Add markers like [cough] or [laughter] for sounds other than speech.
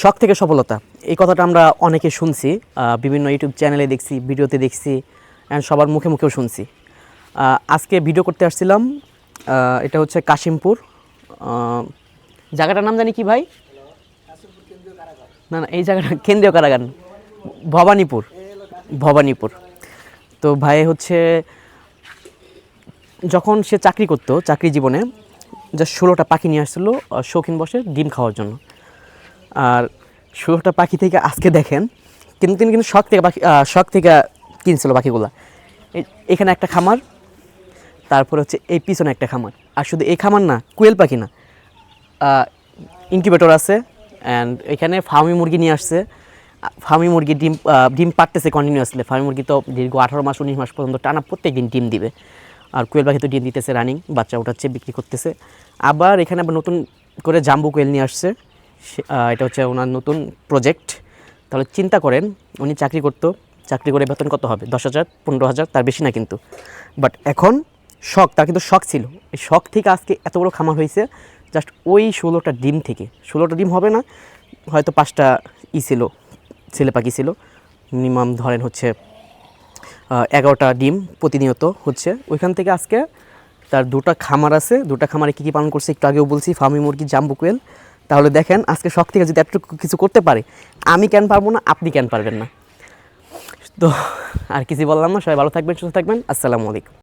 শখ থেকে সফলতা। এই কথাটা আমরা অনেকে শুনছি বিভিন্ন ইউটিউব চ্যানেলে দেখছি, ভিডিওতে দেখছি অ্যান্ড সবার মুখে মুখেও শুনছি। আজকে ভিডিও করতে আসছিলাম এটা হচ্ছে কাশিমপুর জায়গাটার নাম জানি কি ভাই? না না, এই জায়গাটা [laughs] কেন্দ্রীয় কারাগার, ভবানীপুর ভবানীপুর। তো ভাই হচ্ছে, যখন সে চাকরি করতো, চাকরি জীবনে যা ষোলোটা পাখি নিয়ে আসছিল শৌখিন বসে ডিম খাওয়ার জন্য। আর ষোলোটা পাখি থেকে আজকে দেখেন, কিন্তু তিনি কিন্তু শখ থেকে পাখি শখ থেকে কিনছিল পাখিগুলা। এখানে একটা খামার, তারপরে হচ্ছে এই পিছনে একটা খামার। আর শুধু এই খামার না, কুয়েল পাখি না। ইনকিউবেটর আছে অ্যান্ড এখানে ফার্মি মুরগি নিয়ে আসছে। ফার্মি মুরগি ডিম ডিম পারতেছে কন্টিনিউয়াসলি ফার্মি মুরগি তো দীর্ঘ আঠারো মাস, উনিশ মাস পর্যন্ত টানা প্রত্যেক দিন ডিম দিবে। আর কোয়েল পাখি তো ডিম দিতেছে রানিং বাচ্চা উঠাচ্ছে, বিক্রি করতেছে। আবার এখানে আবার নতুন করে জাম্বু কোয়েল নিয়ে আসছে। এটা হচ্ছে ওনার নতুন প্রজেক্ট তাহলে চিন্তা করেন, উনি চাকরি করতো, চাকরি করে বেতন কত হবে? দশ হাজার, পনেরো হাজার, তার বেশি না কিন্তু। বাট এখন শখ, তার কিন্তু শখ ছিল। এই শখ থেকে আজকে এত বড় খামার হয়েছে জাস্ট ওই ষোলোটা ডিম থেকে। ষোলোটা ডিম হবে না, হয়তো পাঁচটা ই ছিল ছেলে পাখি ছিল। মিনিমাম ধরেন হচ্ছে এগারোটা ডিম প্রতিনিয়ত হচ্ছে। ওইখান থেকে আজকে তার দুটো খামার আছে। দুটো খামারে কী কী পালন করছে একটু আগেও বলছি, ফার্মি মুরগি জাম্বু কোয়েল তাহলে দেখেন আজকে শখ থেকে যদি এতটুকু কিছু করতে পারে, আমি কেন পারব না, আপনি কেন পারবেন না। তো, আর কিছু বললাম না, সবাই ভালো থাকবেন, সুস্থ থাকবেন, আসসালামু আলাইকুম।